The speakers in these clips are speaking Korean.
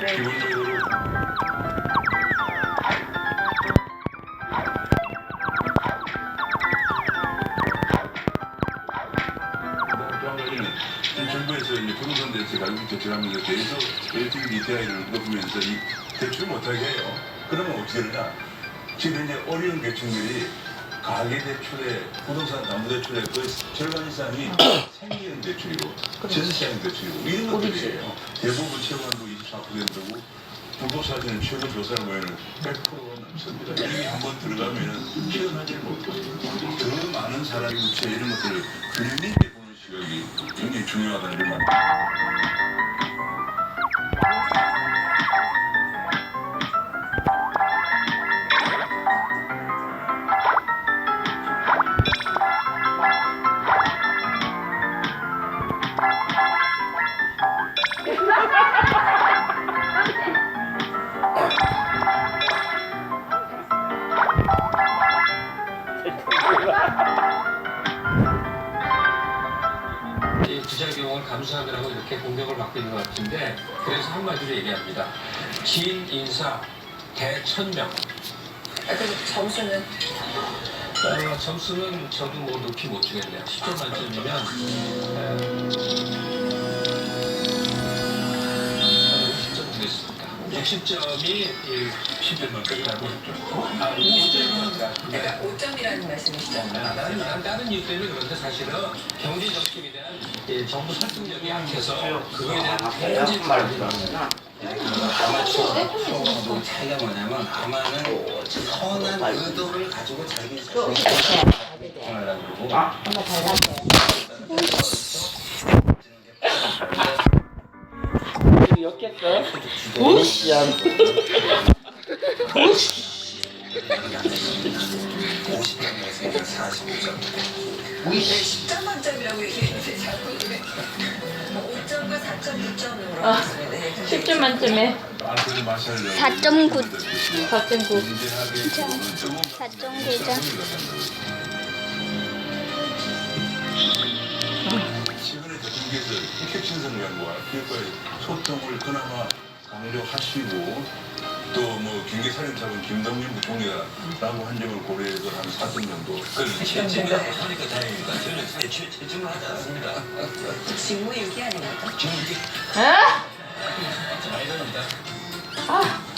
정부에서 이제 부동산 대책 가격 대책하면서 계속 LTV 높으면서 이 대출 못하게 해요. 그러면 어떻게 되냐? 지금 이제 어려운 계층들이 가계 대출에 부동산 담보 대출에 거의 절반 이상이 생계형 대출이고 전세형 대출이고 이런 것들이에요. 대부분 채무한도 24%고 부동산은 최근 조사를 보면 100%가 넘습니다. 여기 한번 들어가면은 피어나지 못해요. 더 많은 사람이 우체 이런 것들을 있게 보는 시각이 굉장히 중요하다는 걸 말. 이 부작용을 감수하느라고 이렇게 공격을 받고 있는 것 같은데 그래서 한마디로 얘기합니다. 긴 인사 대천명. 아, 그럼 점수는 어, 점수는 저도 뭐 높이 못 주겠네요. 10점 만점이면 에, 10점이 10점 끝이라고 했죠. 아, 아 5점이라는 말씀이시죠? 아, 나는 아, 다른, 이유 때문에 그런데 사실은 경제 정책에 대한 예, 정부 설득력이 약해서 그거에 대한 아, 말이구나. 예. 아마추어 뭐냐면 아마는 선한 의도를 가지고 자기 자신을 하라고 그러고 50점이었으니까 45점 네, 10점 만점이라고 얘기했는데 자꾸 그래. 5점과 4.6점으로 아, 하겠습니다. 네, 10점 만점에 알코올 마셔야 4.9. 4.9. 문제하게 조금 4.9점. 대통령께서 캡신선 연구와 기업과의 소통을 그나마 강조하시고 또 뭐 경계사령탑은 김동연 부총리가 라고 한 점을 고려해서 한 4점 정도 그건 채점이라고 하니까 다행입니다 저는 채, 채점을 하지 않습니다 직무유기 아닙니까? 아! 많이 다릅니다 아!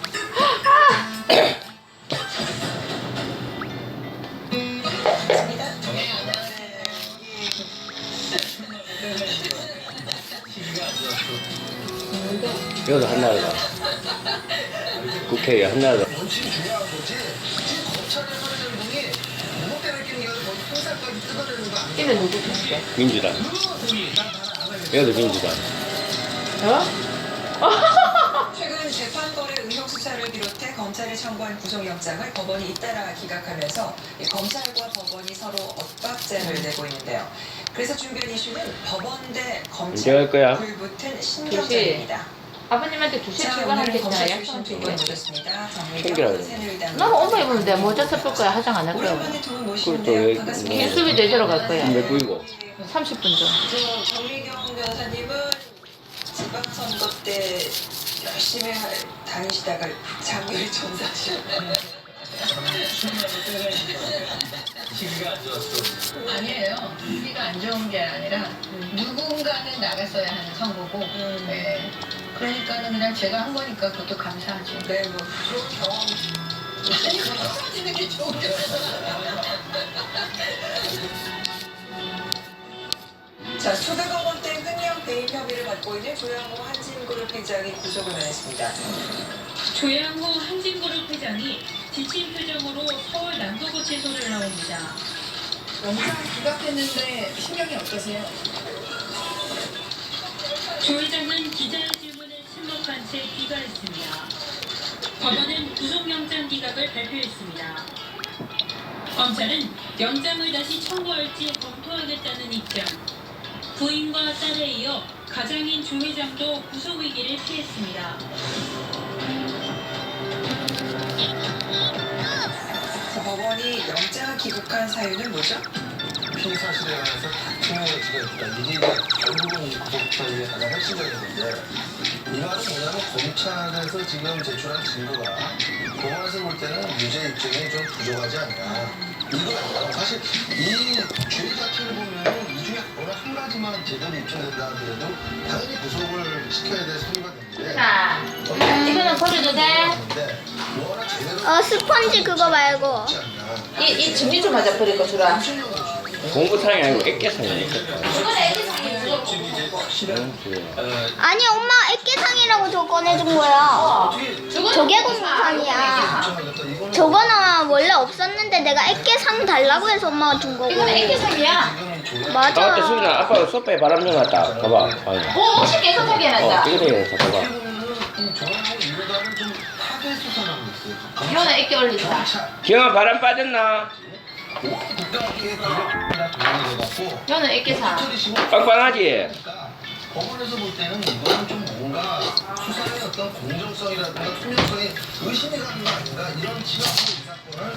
이것도 한나라다. 국회에 한나라다. 이게 누구 건데? 민주당. 이것도 민주당. 어? 최근 재판 거래 의혹 수사를 비롯해 검찰이 청구한 구속영장을 법원이 잇따라 기각하면서 이 검찰과 법원이 서로 엇박자를 내고 있는데요. 그래서 준비한 이슈는 법원 대 검찰. 불붙은 신경전입니다. 아버님한테 2시에 자, 오늘은 출근하겠다. 검찰 약속 출신 두분 드리겠네. 모셨습니다. 챙겨라 정의경 그래. 새누리당. 나는 엄마 입으면 돼. 모자 써볼 거야. 화장 안 할 거야. 오랜만에 두분 그걸 또 왜- 모시는데요. 반갑습니다. 길수비 내주러 갈 거야. 몇 부이고? 30분 전. 저 정미경 변호사님은 지방선거 때 열심히 할- 다니시다가 전사하셨네요. 안 좋았어. 아니에요. 시기가 안 좋은 게 아니라 누군가는 나갔어야 하는 선거고 음. 네. 그러니까는 그냥 제가 한 거니까 그것도 감사하죠. 네, 뭐 좋은 경험. 아니 떨어지는 게 좋은 게 자, 초대법원 때 횡령 배임 혐의를 받고 있는 조양호 한진그룹 회장이 구속을 당했습니다. 조양호 한진그룹 회장이 지친 표정으로 서울 남부구치소를 나옵니다. 영상 기각했는데 신경이 어떠세요? 조 회장은 기자의 채 귀가했습니다. 법원은 구속영장 기각을 발표했습니다. 검찰은 영장을 다시 청구할지 검토하겠다는 입장. 부인과 딸에 이어 가장인 조 회장도 구속 위기를 피했습니다. 자, 법원이 영장을 기각한 사유는 뭐죠? 피의 사실에 관해서 다툼의 여지가 있다. 이게 결국은 이 구속처의 가장 핵심적인 건데 이 말은 뭐냐면 검찰에서 지금 제출한 증거가 공안에서 볼 때는 유죄 입증이 좀 부족하지 않냐 이거예요. 사실 이죄 자체를 보면 이 중에 어느 한 가지만 제대로 입증된다 하더라도 당연히 구속을 시켜야 될 소리가 되는데 자, 이거는 버려도 돼? 근데 워낙 제대로 어 스펀지 그거 말고 이, 이 정리 좀 하자, 버릴 거 주라. 아니고 애깨상. 이거는 애기상이 응, 그래. 아니 엄마 애기상이라고 저 꺼내준 거야 저게 공부상이야 저거는 원래 없었는데 내가 애기상 달라고 해서 엄마가 준 거고 이거는 애기상이야. 맞아 아, 맞다, 순자 아빠가 소파에 바람 좀 났다. 봐봐. 옷이 깨끗하게 어, 해놨다. 깨끗하게 해서 봐봐. 보면은 이 조항하고 이거다는 좀 타겟 수사하고 있어요. 이거는 애기 올리자. 기영아, 바람 빠졌나? 돼갖고 이거는. 처리시고 빵빵하지? 그러니까 법원에서 볼 때는 이거는 좀 뭔가 수사의 어떤 공정성이라든가 투명성에 의심이 가는 거 아닌가 이런 지적으로 이 사건을